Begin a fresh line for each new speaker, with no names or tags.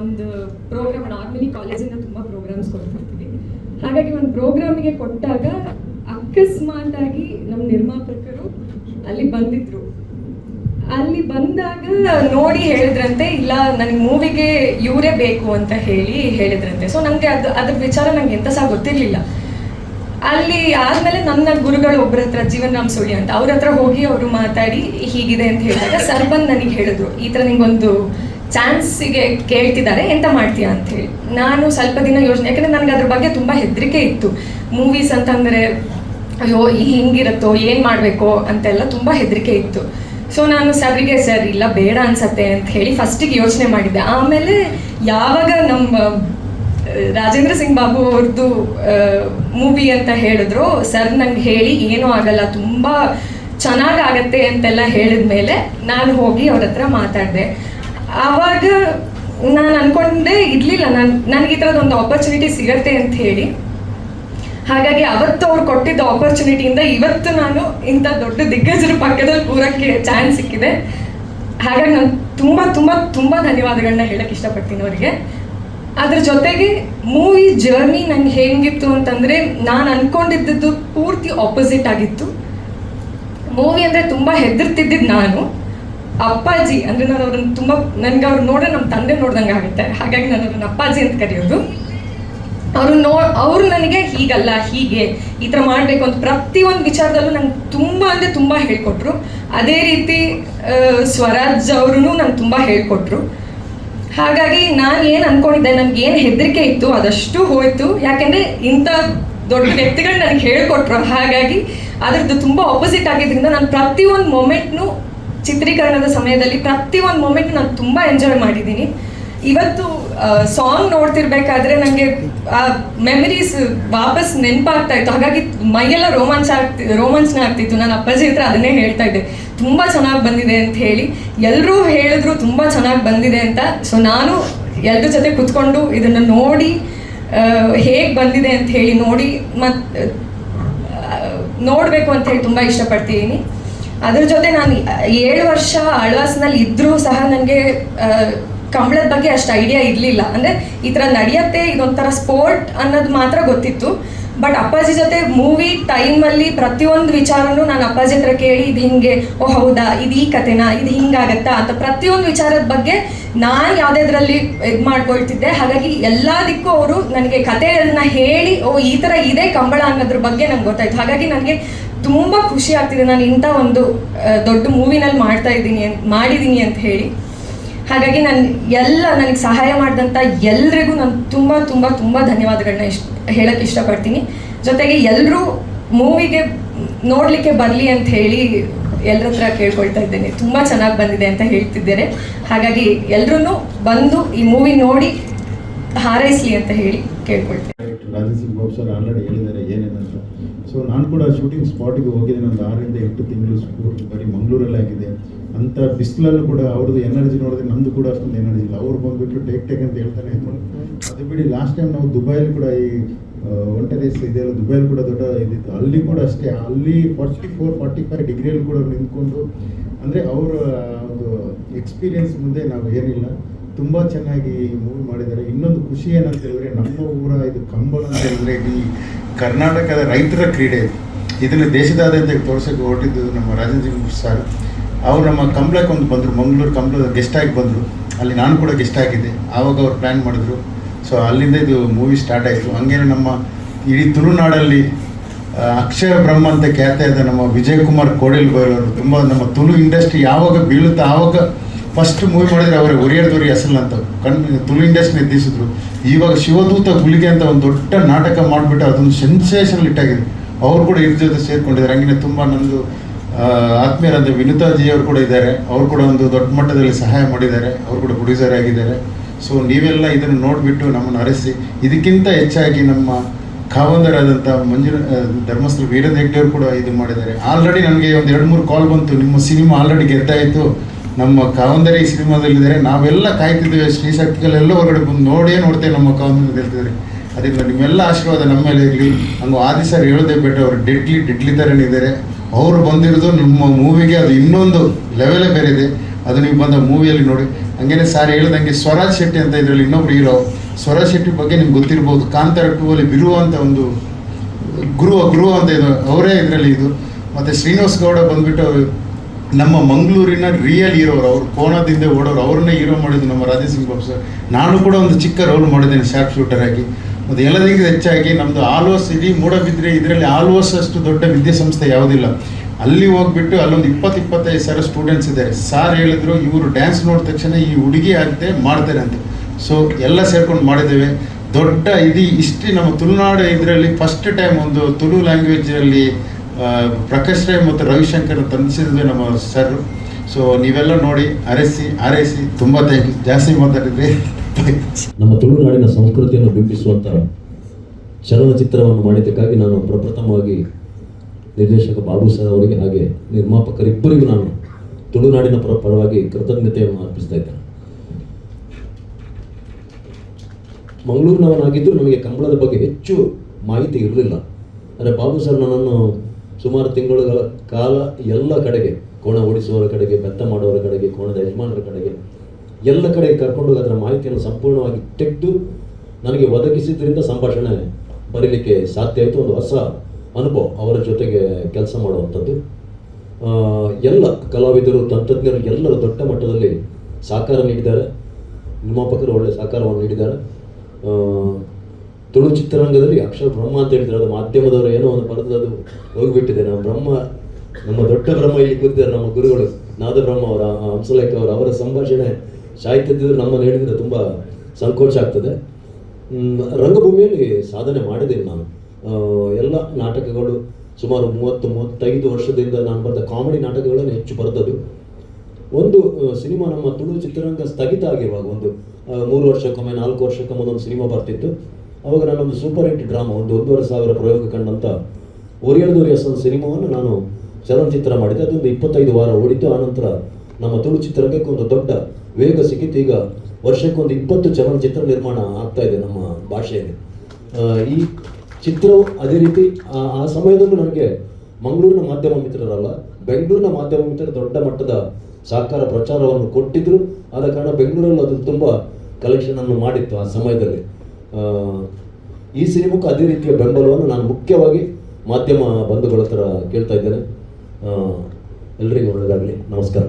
ಒಂದು program normally ಕಾಲೇಜಿಂದ ತುಂಬ ಪ್ರೋಗ್ರಾಮ್ಸ್ ಕೊಡ್ತಿರ್ತೀವಿ ಹಾಗಾಗಿ ಒಂದು ಪ್ರೋಗ್ರಾಮಿಗೆ ಕೊಟ್ಟಾಗ ಅಕಸ್ಮಾತ್ ಆಗಿ ನಮ್ಮ ನಿರ್ಮಾಪಕರು ಅಲ್ಲಿ ಬಂದಿದ್ರು. ಅಲ್ಲಿ ಬಂದಾಗ ನೋಡಿ ಹೇಳಿದ್ರಂತೆ, ಇಲ್ಲ, ನನಗೆ ಮೂವಿಗೆ ಇವರೇ ಬೇಕು ಅಂತ ಹೇಳಿ ಹೇಳಿದ್ರಂತೆ. ಸೊ ನನಗೆ ಅದು, ಅದ್ರ ವಿಚಾರ ನಂಗೆ ಎಂತ ಸಹ ಗೊತ್ತಿರಲಿಲ್ಲ. ಅಲ್ಲಿ ಆದ್ಮೇಲೆ ನನ್ನ ಗುರುಗಳು ಒಬ್ಬರ ಹತ್ರ ಜೀವನ್ ರಾಮ್ ಸುಳಿ ಅಂತ, ಅವ್ರ ಹತ್ರ ಹೋಗಿ ಅವರು ಮಾತಾಡಿ ಹೀಗಿದೆ ಅಂತ ಹೇಳಿದಾಗ ಸರ್ ನನಗೆ ಹೇಳಿದ್ರು. ಈ ಥರ ನಿಂಗೊಂದು ಚಾನ್ಸಿಗೆ ಕೇಳ್ತಿದ್ದಾರೆ, ಎಂತ ಮಾಡ್ತೀಯಾ ಅಂತ ಹೇಳಿ. ನಾನು ಸ್ವಲ್ಪ ದಿನ ಯೋಚನೆ, ಯಾಕಂದ್ರೆ ನನಗೆ ಅದ್ರ ಬಗ್ಗೆ ತುಂಬ ಹೆದರಿಕೆ ಇತ್ತು. ಮೂವೀಸ್ ಅಂತಂದರೆ, ಅಯ್ಯೋ ಹಿಂಗಿರುತ್ತೋ, ಏನು ಮಾಡಬೇಕೋ ಅಂತೆಲ್ಲ ತುಂಬ ಹೆದರಿಕೆ ಇತ್ತು. ಸೊ ನಾನು ಸರಿಗೆ, ಸರ್, ಇಲ್ಲ, ಬೇಡ ಅನ್ಸತ್ತೆ ಅಂತ ಹೇಳಿ ಫಸ್ಟಿಗೆ ಯೋಚನೆ ಮಾಡಿದ್ದೆ. ಆಮೇಲೆ ಯಾವಾಗ ನಮ್ಮ ರಾಜೇಂದ್ರ ಸಿಂಗ್ ಬಾಬು ಅವ್ರದ್ದು ಮೂವಿ ಅಂತ ಹೇಳಿದ್ರು, ಸರ್ ನಂಗೆ ಹೇಳಿ, ಏನೂ ಆಗಲ್ಲ, ತುಂಬ ಚೆನ್ನಾಗಾಗತ್ತೆ ಅಂತೆಲ್ಲ ಹೇಳಿದ ಮೇಲೆ ನಾನು ಹೋಗಿ ಅವ್ರ ಹತ್ರ ಮಾತಾಡಿದೆ. ಆವಾಗ ನಾನು ಅನ್ಕೊಂಡೆ ಇರಲಿಲ್ಲ, ನಾನು ನನಗೆ ಈ ಥರದೊಂದು ಒಂದು ಆಪರ್ಚುನಿಟಿ ಸಿಗತ್ತೆ ಅಂತ ಹೇಳಿ. ಹಾಗಾಗಿ ಅವತ್ತು ಅವ್ರು ಕೊಟ್ಟಿದ್ದ ಆಪರ್ಚುನಿಟಿಯಿಂದ ಇವತ್ತು ನಾನು ಇಂಥ ದೊಡ್ಡ ದಿಗ್ಗಜರ ಪಕ್ಕದಲ್ಲಿ ಕೂರಕ್ಕೆ ಚಾನ್ಸ್ ಸಿಕ್ಕಿದೆ. ಹಾಗಾಗಿ ನಾನು ತುಂಬ ತುಂಬ ತುಂಬ ಧನ್ಯವಾದಗಳನ್ನ ಹೇಳಕ್ಕೆ ಇಷ್ಟಪಡ್ತೀನಿ ಅವರಿಗೆ. ಅದ್ರ ಜೊತೆಗೆ ಮೂವಿ ಜರ್ನಿ ನಂಗೆ ಹೇಗಿತ್ತು ಅಂತಂದರೆ ನಾನು ಅನ್ಕೊಂಡಿದ್ದದ್ದು ಪೂರ್ತಿ ಆಪೋಸಿಟ್ ಆಗಿತ್ತು. ಮೂವಿ ಅಂದರೆ ತುಂಬ ಹೆದರ್ತಿದ್ದಿದ್ದು ನಾನು. ಅಪ್ಪಾಜಿ ಅಂದರೆ ನಾನು ಅವ್ರನ್ನ ತುಂಬ ನನಗೆ ಅವ್ರು ನೋಡ್ರೆ ನಮ್ಮ ತಂದೆ ನೋಡ್ದಂಗೆ ಆಗುತ್ತೆ. ಹಾಗಾಗಿ ನಾನು ಅವ್ರನ್ನ ಅಪ್ಪಾಜಿ ಅಂತ ಕರೆಯೋದು. ಅವರು ನೋ ಅವರು ನನಗೆ ಹೀಗಲ್ಲ, ಹೀಗೆ ಈ ಥರ ಮಾಡಬೇಕು ಅಂತ ಪ್ರತಿಯೊಂದು ವಿಚಾರದಲ್ಲೂ ನಂಗೆ ತುಂಬ ಅಂದರೆ ತುಂಬ ಹೇಳಿಕೊಟ್ರು. ಅದೇ ರೀತಿ ಸ್ವರಾಜ್ ಅವ್ರೂ ನಂಗೆ ತುಂಬ ಹೇಳ್ಕೊಟ್ರು. ಹಾಗಾಗಿ ನಾನು ಏನು ಅಂದ್ಕೊಂಡಿದ್ದೆ ನನಗೆ ಏನು ಹೆದರಿಕೆ ಇತ್ತು ಅದಷ್ಟು ಹೋಯ್ತು. ಯಾಕೆಂದರೆ ಇಂಥ ದೊಡ್ಡ ವ್ಯಕ್ತಿಗಳು ನನಗೆ ಹೇಳ್ಕೊಟ್ರು. ಹಾಗಾಗಿ ಅದ್ರದ್ದು ತುಂಬ ಆಪೋಸಿಟ್ ಆಗಿದ್ದರಿಂದ ನಾನು ಪ್ರತಿಯೊಂದು ಮೊಮೆಂಟ್ನು ಚಿತ್ರೀಕರಣದ ಸಮಯದಲ್ಲಿ ಪ್ರತಿ ಒಂದು ಮೊಮೆಂಟ್ ನಾನು ತುಂಬ ಎಂಜಾಯ್ ಮಾಡಿದ್ದೀನಿ. ಇವತ್ತು ಸಾಂಗ್ ನೋಡ್ತಿರ್ಬೇಕಾದ್ರೆ ನನಗೆ ಆ ಮೆಮರೀಸ್ ವಾಪಸ್ ನೆನಪಾಗ್ತಾ ಇತ್ತು. ಹಾಗಾಗಿ ಮೈಯೆಲ್ಲ ರೋಮಾಂಚ ಆಗ್ತಿ ರೋಮಾಂಚನ ಆಗ್ತಿತ್ತು. ನಾನು ಅಪ್ಪಾಜಿ ಹತ್ರ ಅದನ್ನೇ ಹೇಳ್ತಾ ಇದ್ದೆ. ತುಂಬ ಚೆನ್ನಾಗಿ ಬಂದಿದೆ ಅಂತ ಹೇಳಿ. ಎಲ್ಲರೂ ಹೇಳಿದ್ರು ತುಂಬ ಚೆನ್ನಾಗಿ ಬಂದಿದೆ ಅಂತ. ಸೊ ನಾನು ಎಲ್ಲರ ಜೊತೆ ಕುತ್ಕೊಂಡು ಇದನ್ನು ನೋಡಿ ಹೇಗೆ ಬಂದಿದೆ ಅಂತ ಹೇಳಿ ನೋಡಿ ಮತ್ತು ನೋಡಬೇಕು ಅಂತ ಹೇಳಿ ತುಂಬ ಇಷ್ಟಪಡ್ತೀನಿ ಅದ್ರ ಜೊತೆ ನಾನು ಏಳು ವರ್ಷ ಆಳ್ವಾಸ್ನಲ್ಲಿ ಇದ್ದರೂ ಸಹ ನನಗೆ ಕಂಬಳದ ಬಗ್ಗೆ ಅಷ್ಟು ಐಡಿಯಾ ಇರಲಿಲ್ಲ. ಅಂದರೆ ಈ ಥರ ನಡೆಯತ್ತೆ, ಇದೊಂಥರ ಸ್ಪೋರ್ಟ್ ಅನ್ನೋದು ಮಾತ್ರ ಗೊತ್ತಿತ್ತು. ಬಟ್ ಅಪ್ಪಾಜಿ ಜೊತೆ ಮೂವಿ ಟೈಮಲ್ಲಿ ಪ್ರತಿಯೊಂದು ವಿಚಾರನೂ ನಾನು ಅಪ್ಪಾಜಿ ಹತ್ರ ಕೇಳಿ, ಇದು ಹಿಂಗೆ, ಓ ಹೌದಾ, ಇದು ಈ ಕತೆನಾ, ಇದು ಹಿಂಗಾಗತ್ತಾ? ಅಂತ ಪ್ರತಿಯೊಂದು ವಿಚಾರದ ಬಗ್ಗೆ ನಾನು ಯಾವುದಾದ್ರಲ್ಲಿ ಇದು ಮಾಡ್ಕೊಳ್ತಿದ್ದೆ. ಹಾಗಾಗಿ ಎಲ್ಲದಕ್ಕೂ ಅವರು ನನಗೆ ಕಥೆಗಳನ್ನ ಹೇಳಿ, ಓ, ಈ ಥರ ಇದೆ ಕಂಬಳ ಅನ್ನೋದ್ರ ಬಗ್ಗೆ ನಂಗೆ ಗೊತ್ತಾಯ್ತು. ಹಾಗಾಗಿ ನನಗೆ ತುಂಬ ಖುಷಿ ಆಗ್ತಿದೆ. ನಾನು ಇಂಥ ಒಂದು ದೊಡ್ಡ ಮೂವಿನಲ್ಲಿ ಮಾಡ್ತಾ ಇದ್ದೀನಿ ಅಂತ ಮಾಡಿದ್ದೀನಿ ಅಂತ ಹೇಳಿ. ಹಾಗಾಗಿ ನಾನು, ಎಲ್ಲ ನನಗೆ ಸಹಾಯ ಮಾಡಿದಂಥ ಎಲ್ರಿಗೂ ನಾನು ತುಂಬ ತುಂಬ ತುಂಬ ಧನ್ಯವಾದಗಳನ್ನ ಇಷ್ಟ ಹೇಳಕ್ಕೆ ಇಷ್ಟಪಡ್ತೀನಿ. ಜೊತೆಗೆ ಎಲ್ಲರೂ ಮೂವಿಗೆ ನೋಡಲಿಕ್ಕೆ ಬರಲಿ ಅಂತ ಹೇಳಿ ಎಲ್ಲರ ಹತ್ರ ಕೇಳ್ಕೊಳ್ತಾ ಇದ್ದೇನೆ. ತುಂಬ ಚೆನ್ನಾಗಿ ಬಂದಿದೆ ಅಂತ ಹೇಳ್ತಿದ್ದೇನೆ. ಹಾಗಾಗಿ ಎಲ್ಲರೂ ಬಂದು ಈ ಮೂವಿ ನೋಡಿ ಹಾರೈಸಲಿ ಅಂತ ಹೇಳಿ ಕೇಳ್ಕೊಳ್ತೇನೆ.
ಸೊ ನಾನು ಕೂಡ ಶೂಟಿಂಗ್ ಸ್ಪಾಟಿಗೆ ಹೋಗಿದ್ದೀನಿ, ಒಂದು ಆರರಿಂದ ಎಂಟು ತಿಂಗಳು ಬರೀ ಮಂಗಳೂರಲ್ಲೇ ಆಗಿದೆ. ಅಂಥ ಬಿಸಿಲಲ್ಲೂ ಕೂಡ ಅವ್ರದ್ದು ಎನರ್ಜಿ ನೋಡಿದ್ರೆ ನಮ್ಮದು ಕೂಡ ಅಷ್ಟೊಂದು ಎನರ್ಜಿ ಇಲ್ಲ. ಅವ್ರು ಬಂದುಬಿಟ್ಟು ಟೇಕ್ ಟೇಕ್ ಅಂತ ಹೇಳ್ತಾನೆ ಇದ್ರು. ಅದು ಬಿಡಿ ಲಾಸ್ಟ್ ಟೈಮ್ ನಾವು ದುಬೈಲಿ ಕೂಡ ಈ ಒಂಟೆ ರೇಸ್ ಇದೆಯಲ್ಲ ದುಬೈಲಿ ಕೂಡ ದೊಡ್ಡ ಇದಿತ್ತು. ಅಲ್ಲಿ ಕೂಡ ಅಷ್ಟೇ. ಅಲ್ಲಿ ಫಾರ್ಟಿ ಫೋರ್ ಫಾರ್ಟಿ ಫೈವ್ ಡಿಗ್ರಿಯಲ್ಲಿ ಕೂಡ ನಿಂತ್ಕೊಂಡು, ಅಂದರೆ ಅವರ ಒಂದು ಎಕ್ಸ್ಪೀರಿಯನ್ಸ್ ಮುಂದೆ ನಾವು ಏನಿಲ್ಲ. ತುಂಬ ಚೆನ್ನಾಗಿ ಮೂವಿ ಮಾಡಿದ್ದಾರೆ. ಇನ್ನೊಂದು ಖುಷಿ ಏನಂತ ಹೇಳಿದ್ರೆ, ನಮ್ಮ ಊರ ಇದು ಕಂಬಳ ಅಂತ ಹೇಳಿದ್ರೆ, ಇಡೀ ಕರ್ನಾಟಕದ ರೈತರ ಕ್ರೀಡೆ ಇದು. ಇದನ್ನು ದೇಶದಾದ್ಯಂತ ತೋರ್ಸೋಕೆ ಹೊರಟಿದ್ದು ನಮ್ಮ ರಾಜೇಂದ್ರ ಸರ್. ಅವ್ರು ನಮ್ಮ ಕಂಬಳಕ್ಕೆ ಒಂದು ಬಂದರು. ಮಂಗಳೂರು ಕಂಬಳದ ಗೆಸ್ಟ್ ಆಗಿ ಬಂದರು. ಅಲ್ಲಿ ನಾನು ಕೂಡ ಗೆಸ್ಟ್ ಆಗಿದ್ದೆ. ಆವಾಗ ಅವ್ರು ಪ್ಲ್ಯಾನ್ ಮಾಡಿದ್ರು. ಸೊ ಅಲ್ಲಿಂದ ಇದು ಮೂವಿ ಸ್ಟಾರ್ಟ್ ಆಯಿತು. ಹಂಗೇನೆ ನಮ್ಮ ಇಡೀ ತುಳುನಾಡಲ್ಲಿ ಅಕ್ಷಯ ಬ್ರಹ್ಮ ಅಂತ ಖ್ಯಾತಿಯಾದ ನಮ್ಮ ವಿಜಯ್ ಕುಮಾರ್ ಕೋಡೆಲ್ ಬೈರವರು ತುಂಬ ನಮ್ಮ ತುಳು ಇಂಡಸ್ಟ್ರಿ ಯಾವಾಗ ಬೀಳುತ್ತೆ ಆವಾಗ ಫಸ್ಟ್ ಮೂವಿ ಮಾಡಿದ್ರೆ ಅವರೇ ಒರಿಯರ್ದೊರಿ ಹೆಸರು ಅಂತ. ಕಣ್ಣು ತುಳು ಇಂಡಸ್ಟ್ರಿ ಎದ್ದಿಸಿದ್ರು ಇವಾಗ ಶಿವದೂತ ಗುಳಿಗೆ ಅಂತ ಒಂದು ದೊಡ್ಡ ನಾಟಕ ಮಾಡಿಬಿಟ್ಟು ಅದೊಂದು ಸೆನ್ಸೇಷನ್ ಇಟ್ಟಾಗಿದೆ ಅವರು ಕೂಡ ಇದ್ರ ಜೊತೆ ಸೇರ್ಕೊಂಡಿದ್ದಾರೆ. ಹಂಗೆ ತುಂಬ ನಂದು ಆತ್ಮೀಯರಾದ ವಿನುತಾಜಿ ಅವರು ಕೂಡ ಇದ್ದಾರೆ. ಅವರು ಕೂಡ ಒಂದು ದೊಡ್ಡ ಮಟ್ಟದಲ್ಲಿ ಸಹಾಯ ಮಾಡಿದ್ದಾರೆ. ಅವರು ಕೂಡ ಪ್ರೊಡ್ಯೂಸರ್ ಆಗಿದ್ದಾರೆ. ಸೊ ನೀವೆಲ್ಲ ಇದನ್ನು ನೋಡಿಬಿಟ್ಟು ನಮ್ಮನ್ನು ಅರಸಿ. ಇದಕ್ಕಿಂತ ಹೆಚ್ಚಾಗಿ ನಮ್ಮ ಖಾವಂದರಾದಂಥ ಮಂಜು ಧರ್ಮಸ್ಥಳ ವೀರೇಂದ್ರ ಹೆಗ್ಡೆ ಅವರು ಕೂಡ ಇದು ಮಾಡಿದ್ದಾರೆ. ಆಲ್ರೆಡಿ ನನಗೆ ಒಂದು ಎರಡು ಮೂರು ಕಾಲ್ ಬಂತು. ನಿಮ್ಮ ಸಿನಿಮಾ ಆಲ್ರೆಡಿ ಗೆದ್ದಾಯಿತು. ನಮ್ಮ ಕಾವಂದರಿ ಸಿನಿಮಾದಲ್ಲಿದ್ದಾರೆ. ನಾವೆಲ್ಲ ಕಾಯ್ತಿದ್ದೇವೆ. ಶ್ರೀಶಕ್ತಿಗಳೆಲ್ಲ ಹೊರಗಡೆ ಬಂದು ನೋಡೇ ನೋಡ್ತೇವೆ ನಮ್ಮ ಕಾವಂದರಿ ಗೆಲ್ತಿದ್ದಾರೆ ಅದರಿಂದ ನಿಮ್ಮೆಲ್ಲ ಆಶೀರ್ವಾದ ನಮ್ಮ ಮೇಲೆ ಇರಲಿ. ಹಂಗೆ ಆದಿ ಸರ್ ಹೇಳೋದೇ ಬೇಟೆ ಅವರು ಡೆಡ್ಲಿ ಡೆಡ್ಲಿ ಥರನೇ ಅವರು ಬಂದಿರೋದು ನಿಮ್ಮ ಮೂವಿಗೆ ಅದು ಇನ್ನೊಂದು ಲೆವೆಲೇ ಬೇರೆ ಇದೆ. ಅದು ನೀವು ಬಂದ ಮೂವಿಯಲ್ಲಿ ನೋಡಿ. ಹಂಗೇನೆ ಸರ್ ಹೇಳ್ದಂಗೆ ಸ್ವರಾಜ್ ಶೆಟ್ಟಿ ಅಂತ ಇದರಲ್ಲಿ ಇನ್ನೊಬ್ರು ಹೀರೋ ಸ್ವರಾಜ್ ಶೆಟ್ಟಿ ಬಗ್ಗೆ ನಿಮ್ಗೆ ಗೊತ್ತಿರ್ಬೋದು. ಕಾಂತಾರ ಟೂ ಅಲ್ಲಿ ಅಂತ ಒಂದು ಗುರು ಗುರು ಅಂತ ಇದು, ಅವರೇ ಇದರಲ್ಲಿ ಇದು. ಮತ್ತು ಶ್ರೀನಿವಾಸ್ ಗೌಡ ಬಂದ್ಬಿಟ್ಟು ನಮ್ಮ ಮಂಗಳೂರಿನ ರಿಯಲ್ ಹೀರೋರು ಅವರು, ಕೋಣದಿಂದ ಓಡೋರು, ಅವ್ರನ್ನೇ ಹೀರೋ ಮಾಡಿದ್ದು ನಮ್ಮ ರಾಧೇಸಿಂಗ್ ಬಾಬು ಸರ್ ನಾನು ಕೂಡ ಒಂದು ಚಿಕ್ಕ ರೋಲ್ ಮಾಡಿದ್ದೇನೆ ಶಾರ್ಪ್ ಶೂಟರ್ ಆಗಿ. ಮತ್ತು ಎಲ್ಲದಕ್ಕಿಂತ ಹೆಚ್ಚಾಗಿ ನಮ್ಮದು ಆಲ್ವೋಸ್ ಇಡೀ ಮೂಡಬಿದ್ರೆ ಇದರಲ್ಲಿ ಆಲ್ವೋಸ್ ಅಷ್ಟು ದೊಡ್ಡ ವಿದ್ಯಾಸಂಸ್ಥೆ ಯಾವುದಿಲ್ಲ. ಅಲ್ಲಿ ಹೋಗ್ಬಿಟ್ಟು ಅಲ್ಲೊಂದು ಇಪ್ಪತ್ತು, ಇಪ್ಪತ್ತೈದು ಸಾವಿರ ಸ್ಟೂಡೆಂಟ್ಸ್ ಇದ್ದಾರೆ. ಸಾರ್ ಹೇಳಿದ್ರು, ಇವರು ಡ್ಯಾನ್ಸ್ ನೋಡಿದ ತಕ್ಷಣ ಈ ಹುಡುಗಿ ಆಗುತ್ತೆ, ಮಾಡ್ತಾರೆ ಅಂತ. ಸೊ ಎಲ್ಲ ಸೇರ್ಕೊಂಡು ಮಾಡಿದ್ದೇವೆ. ದೊಡ್ಡ ಇಡೀ ಇಷ್ಟು ನಮ್ಮ ತುಳುನಾಡು ಇದರಲ್ಲಿ ಫಸ್ಟ್ ಟೈಮ್ ಒಂದು ತುಳು ಲ್ಯಾಂಗ್ವೇಜಲ್ಲಿ ಪ್ರಕಾಶ್ ರೈ ಮತ್ತು ರವಿಶಂಕರ್ ತಂದಿಸಿದ್ವಿ ನಮ್ಮ ಸರ್ ಸೊ ನೀವೆಲ್ಲ ನೋಡಿ, ಅರಸಿ, ಆರೈಸಿ, ತುಂಬ ಜಾಸ್ತಿ ಮಾತಾಡಿದ್ರಿ.
ನಮ್ಮ ತುಳುನಾಡಿನ ಸಂಸ್ಕೃತಿಯನ್ನು ಬಿಂಬಿಸುವಂಥ ಚಲನಚಿತ್ರವನ್ನು ಮಾಡಿದ್ದಕ್ಕಾಗಿ ನಾನು ಪ್ರಪ್ರಥಮವಾಗಿ ನಿರ್ದೇಶಕ ಬಾಬು ಸರ್ ಅವರಿಗೆ ಹಾಗೆ ನಿರ್ಮಾಪಕರಿಬ್ಬರಿಗೂ ನಾನು ತುಳುನಾಡಿನ ಪರ ಪರವಾಗಿ ಕೃತಜ್ಞತೆಯನ್ನು ಅರ್ಪಿಸ್ತಾ ಇದ್ದೇನೆ. ಮಂಗಳೂರಿನವನಾಗಿದ್ದರೂ ನಮಗೆ ಕಂಬಳದ ಬಗ್ಗೆ ಹೆಚ್ಚು ಮಾಹಿತಿ ಇರಲಿಲ್ಲ. ಅಂದರೆ ಬಾಬು ಸರ್ ನನ್ನನ್ನು ಸುಮಾರು ತಿಂಗಳುಗಳ ಕಾಲ ಎಲ್ಲ ಕಡೆಗೆ, ಕೋಣ ಓಡಿಸುವವರ ಕಡೆಗೆ, ಬೆತ್ತ ಮಾಡುವವರ ಕಡೆಗೆ, ಕೋಣದ ಯಜಮಾನರ ಕಡೆಗೆ, ಎಲ್ಲ ಕಡೆಗೆ ಕರ್ಕೊಂಡು ಅದರ ಮಾಹಿತಿಯನ್ನು ಸಂಪೂರ್ಣವಾಗಿ ತೆಗೆದು ನನಗೆ ಒದಗಿಸಿದ್ರಿಂದ ಸಂಭಾಷಣೆ ಬರೀಲಿಕ್ಕೆ ಸಾಧ್ಯ ಆಯಿತು. ಒಂದು ಹೊಸ ಅನುಭವ ಅವರ ಜೊತೆಗೆ ಕೆಲಸ ಮಾಡುವಂಥದ್ದು. ಎಲ್ಲ ಕಲಾವಿದರು, ತಂತ್ರಜ್ಞರು ಎಲ್ಲರೂ ದೊಡ್ಡ ಮಟ್ಟದಲ್ಲಿ ಸಹಕಾರ ನೀಡಿದ್ದಾರೆ. ನಿರ್ಮಾಪಕರು ಒಳ್ಳೆಯ ಸಹಕಾರವನ್ನು ನೀಡಿದ್ದಾರೆ. ತುಳು ಚಿತ್ರರಂಗದಲ್ಲಿ ಅಕ್ಷರ ಬ್ರಹ್ಮ ಅಂತ ಹೇಳಿದ್ರೆ ಅದು ಮಾಧ್ಯಮದವರು ಏನೋ ಒಂದು ಬರೆದು ಅದು ಹೋಗಿಬಿಟ್ಟಿದೆ. ನಾವು ಬ್ರಹ್ಮ, ನಮ್ಮ ದೊಡ್ಡ ಬ್ರಹ್ಮ ಇಲ್ಲಿ ಕೂತಿದ್ದಾರೆ ನಮ್ಮ ಗುರುಗಳು. ನಾದ ಬ್ರಹ್ಮ ಅವರ ಹಂಸಲೇಖ ಅವರು, ಅವರ ಸಂಭಾಷಣೆ ಸಾಹಿತ್ಯದ ನಮ್ಮನ್ನು ಹೇಳಿದರೆ ತುಂಬ ಸಂಕೋಚ ಆಗ್ತದೆ. ರಂಗಭೂಮಿಯಲ್ಲಿ ಸಾಧನೆ ಮಾಡಿದ್ದೀನಿ ನಾನು. ಎಲ್ಲ ನಾಟಕಗಳು ಸುಮಾರು ಮೂವತ್ತು, ಮೂವತ್ತೈದು ವರ್ಷದಿಂದ ನಾನು ಬರೆದ ಕಾಮಿಡಿ ನಾಟಕಗಳನ್ನು ಹೆಚ್ಚು ಬರೆದದು ಒಂದು ಸಿನಿಮಾ ನಮ್ಮ ತುಳು ಚಿತ್ರರಂಗ ಸ್ಥಗಿತ ಆಗಿರುವಾಗ ಒಂದು ಮೂರು ವರ್ಷಕ್ಕೊಮ್ಮೆ, ನಾಲ್ಕು ವರ್ಷಕ್ಕೊಮ್ಮೆ ಒಂದೊಂದು ಸಿನಿಮಾ ಬರ್ತಿತ್ತು. ಅವಾಗ ನಾನೊಂದು ಸೂಪರ್ ಹಿಟ್ ಡ್ರಾಮಾ ಒಂದು ಒಂದೂವರೆ ಸಾವಿರ ಪ್ರಯೋಗ ಕಂಡಂಥ ಒರಿಯಲ್ದೋರಿಯಸ್ ಒಂದು ಸಿನಿಮಾವನ್ನು ನಾನು ಚಲನಚಿತ್ರ ಮಾಡಿದೆ. ಅದೊಂದು ಇಪ್ಪತ್ತೈದು ವಾರ ಓಡಿತು ಆನಂತರ ನಮ್ಮ ತುಳು ಚಿತ್ರಕ್ಕೆ ಒಂದು ದೊಡ್ಡ ವೇಗ ಸಿಕ್ಕಿತ್ತು. ಈಗ ವರ್ಷಕ್ಕೊಂದು ಇಪ್ಪತ್ತು ಚಲನಚಿತ್ರ ನಿರ್ಮಾಣ ಆಗ್ತಾ ಇದೆ ನಮ್ಮ ಭಾಷೆಯಲ್ಲಿ. ಈ ಚಿತ್ರವು ಅದೇ ರೀತಿ, ಆ- ಸಮಯದಲ್ಲೂ ನನಗೆ ಮಂಗಳೂರಿನ ಮಾಧ್ಯಮ ಮಿತ್ರರಲ್ಲ, ಬೆಂಗಳೂರಿನ ಮಾಧ್ಯಮ ಮಿತ್ರರು ದೊಡ್ಡ ಮಟ್ಟದ ಸಹಕಾರ ಪ್ರಚಾರವನ್ನು ಕೊಟ್ಟಿದ್ರು. ಆದ ಕಾರಣ ಬೆಂಗಳೂರಲ್ಲಿ ಅದು ತುಂಬ ಕಲೆಕ್ಷನ್ ಅನ್ನು ಮಾಡಿತ್ತು ಆ ಸಮಯದಲ್ಲಿ. ಈ ಸಿನಿಮಾಕ್ಕೂ ಅದೇ ರೀತಿಯ ಬೆಂಬಲವನ್ನು ನಾನು ಮುಖ್ಯವಾಗಿ ಮಾಧ್ಯಮ ಬಂಧುಗಳ ಹತ್ರ ಕೇಳ್ತಾ ಇದ್ದೇನೆ. ಎಲ್ಲರಿಗೂ ಒಳ್ಳೆಯದಾಗಲಿ ನಮಸ್ಕಾರ.